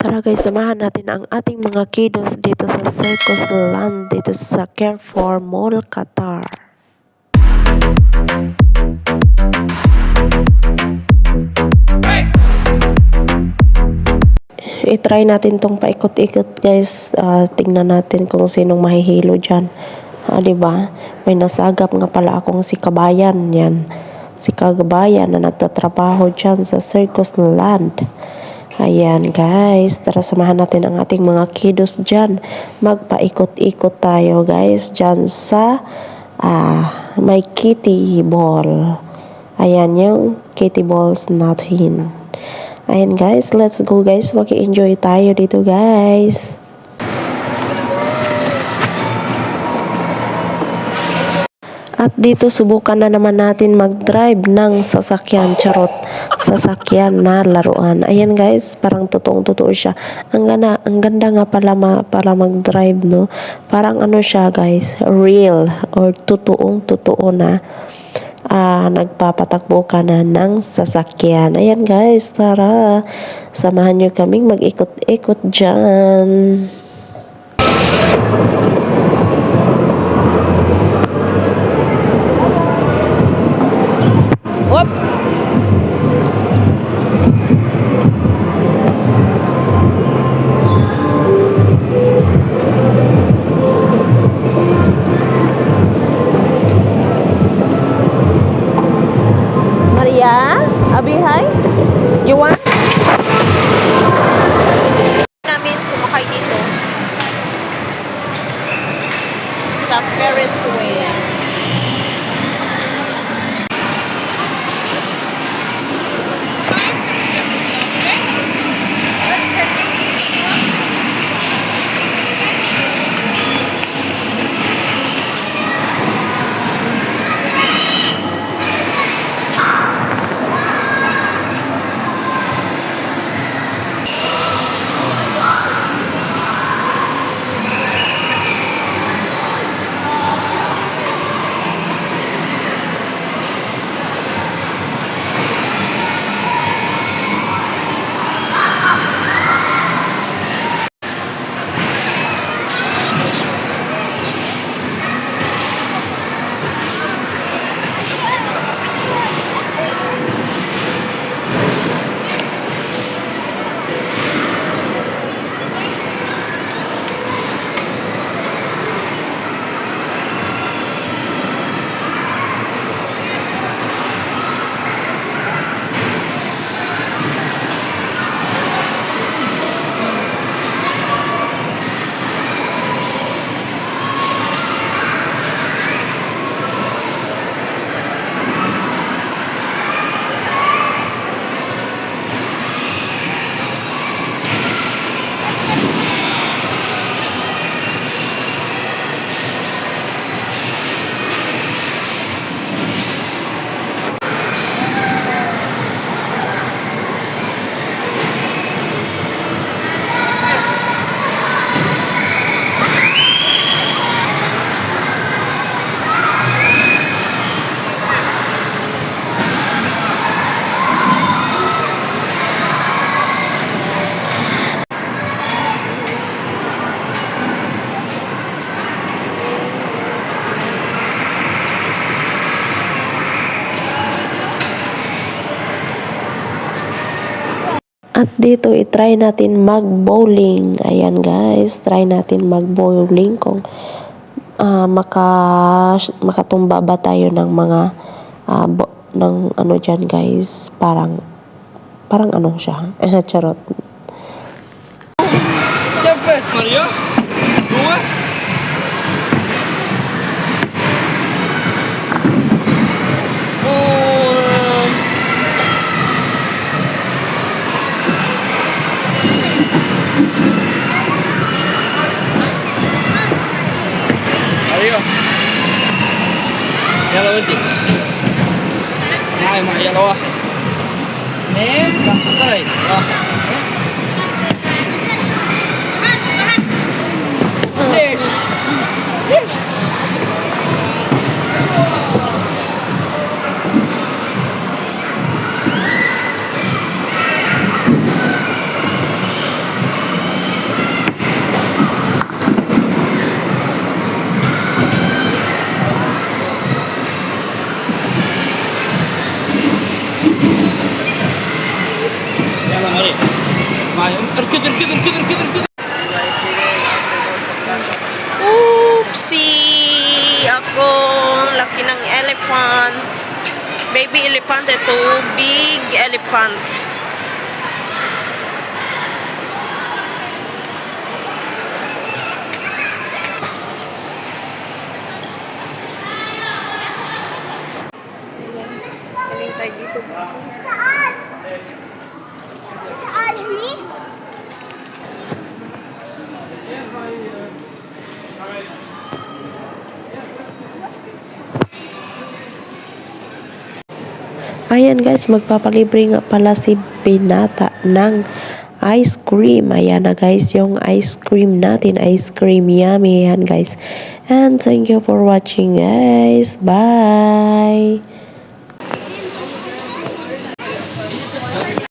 Tara guys, samahan natin ang ating mga kiddos dito sa Circus Land dito sa Carrefour Mall, Qatar. I-try natin tong paikot-ikot guys. Ah, tingnan natin kung sinong mahihilo dyan. Ah, di ba? May nasagap nga pala akong si Kabayan yan. Si Kabayan na nagtatrabaho dyan sa Circus Land. Ayan guys, tara samahan natin ang ating mga kiddos dyan. Magpaikot-ikot tayo guys dyan sa ah, may kitty ball. Ayan yung kitty balls natin. Ayan guys, let's go guys. Maki-enjoy tayo dito guys. At dito subukan na naman natin mag-drive ng sasakyan, charot, sasakyan na laruan. Ayan guys, parang totoong totoo siya. Ang ganda, ang ganda nga pala ma, para mag-drive, no? Parang ano siya guys, real or totoong totoo na ah, nagpapatakbo ka na ng sasakyan. Ayan guys, tara, samahan nyo kaming mag-ikot-ikot dyan. Oops. At dito, i-try natin mag-bowling. Ayan guys, try natin mag-bowling kung ah, maka, makatumba ba tayo ng mga ah, bo- ng ano dyan guys. Parang, parang ano siya. Charot. Maria? Dua? 置いて前もやろうねえだったらいいな Arkid, arkid, arkid, arkid, arkid. Oopsie! Ako, laki ng elephant. Baby elephant ito, big elephant. Galing dito. Saan? Saan, hindi? Ayan guys, magpapalibre nga pala si Binata ng ice cream. Ayan na guys, yung ice cream natin. Ice cream yummy. Ayan guys. And thank you for watching guys. Bye!